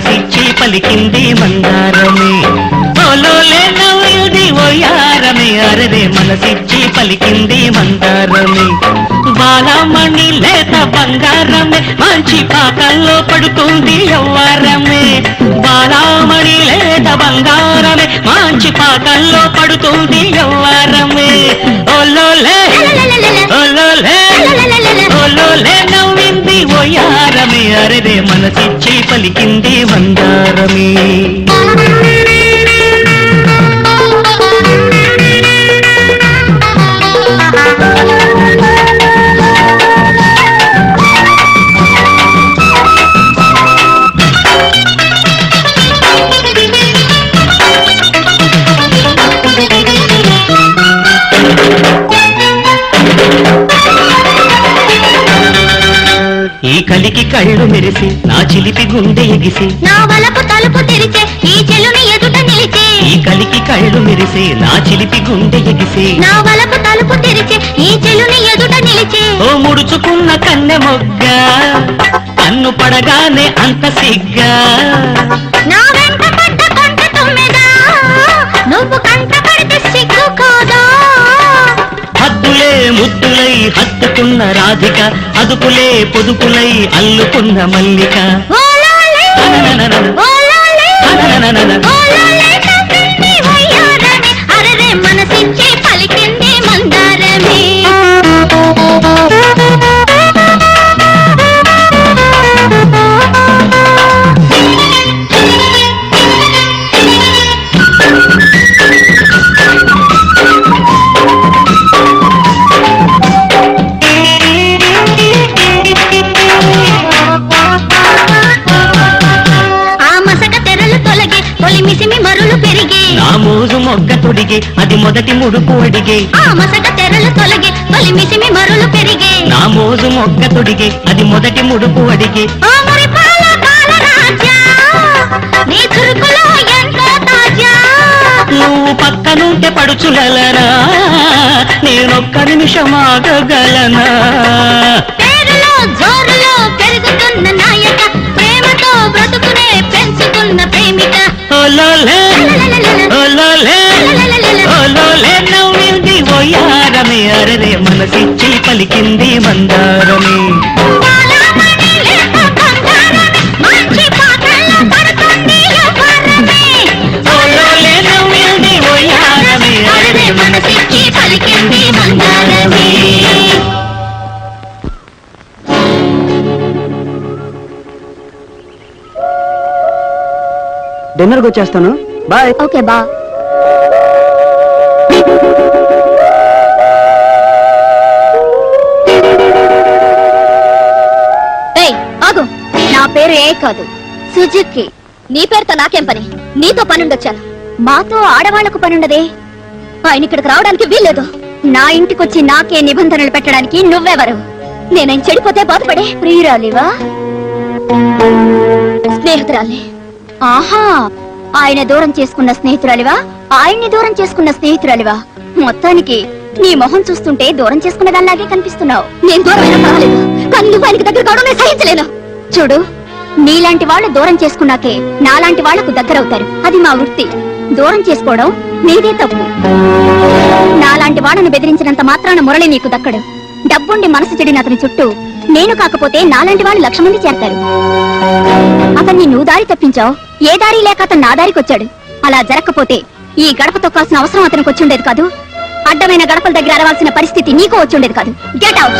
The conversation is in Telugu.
మనసిచ్చి పలికింది మందారమే. ఓలోలే నవ్వింది ఓయారమే అరరే మనసిచ్చి పలికింది మందారమే. బాలమణి లేత బంగారమే మంచి పాకల్లో పడుతుంది యవ్వారమే. బాలమణి లేత బంగారమే మంచి పాకల్లో పడుతుంది యవ్వారమే. ఓలోలే ఓలోలే ఓయారమే అరరే మనసిచ్చి పలికింది మందారమే కళ్ళు మెరిసి నా చిలిపి గుండె ఎగిసి నా వలపు తలుపు తెరిచే ఈ చెలుని ఎదుట నిలిచే. ఈ కలికి కళ్ళు మెరిసి నా చిలిపి గుండె ఎగిసి. నా వలపు తలుపు తెరిచే ఈ చెలుని ఎదుట నిలిచే. ఓ ముడుచుకున్న కన్నె మొగ్గ కన్ను పడగానే అంత సిగ్గా. నా వెంట హత్తుకున్న రాధిక అదుపులే పొదుపులై అల్లుకున్న మల్లిక. మోజు మొగ్గ తొడిగి అది మొదటి ముడుపు అడిగే ఆ మసక తెరలు తొలగి తొలి మిసిమి మరులు పెరిగి. నా మోజు మొగ్గ తొడిగి అది మొదటి ముడుపు అడిగే రాజా నువ్వు పక్కనుంటే పడుచులనా నేనొక్క నిమిషం ఆగగలనా? మనసిచ్చి పలికింది మందారమే. మనసిచ్చి పలికింది మందారమే డిన్నర్కి వచ్చేస్తాను. బాయ్. ఓకే బా నా కాదు. సుజుకి నీ పేరుతో నాకేం పని? నీతో పనుండొచ్చాను. మాతో ఆడవాళ్ళకు పనుండదే. ఆయన ఇక్కడికి రావడానికి వీల్లేదు. నా ఇంటికొచ్చి నాకే నిబంధనలు పెట్టడానికి నువ్వెవరు? నేనేం చెడిపోతే బాధపడే? ప్రియురాలివా? స్నేహితురాలి. ఆహా ఆయన దూరం చేసుకున్న స్నేహితురాలివా? ఆయన్ని దూరం చేసుకున్న స్నేహితురాలివా? మొత్తానికి నీ మొహం చూస్తుంటే దూరం చేసుకున్న దానిలాగే కనిపిస్తున్నావు. నేను దూరమైనా పర్వాలేదు. కానీ నువ్వు ఆయనకి దగ్గర కావడమే సహించలేను. చూడు నీలాంటి వాళ్ళు దూరం చేసుకున్నాకే నాలాంటి వాళ్ళకు దగ్గరవుతారు. అది మా వృత్తి. దూరం చేసుకోవడం నీదే తప్పు. నాలాంటి వాళ్ళను బెదిరించినంత మాత్రాన మురళి నీకు దక్కడు. డబ్బుండి మనసు చెడిన అతని చుట్టూ నేను కాకపోతే నాలాంటి వాళ్ళు లక్ష మంది చేరతారు. అతన్ని నువ్వు దారి తప్పించావు. ఏ దారి లేక అతను నా దారికి వచ్చాడు. అలా జరగకపోతే ఈ గడప తొక్కాల్సిన అవసరం అతనికి వచ్చుండేది కాదు. అడ్డమైన గడపల దగ్గర అరవాల్సిన పరిస్థితి నీకు వచ్చుండేది కాదు. Get out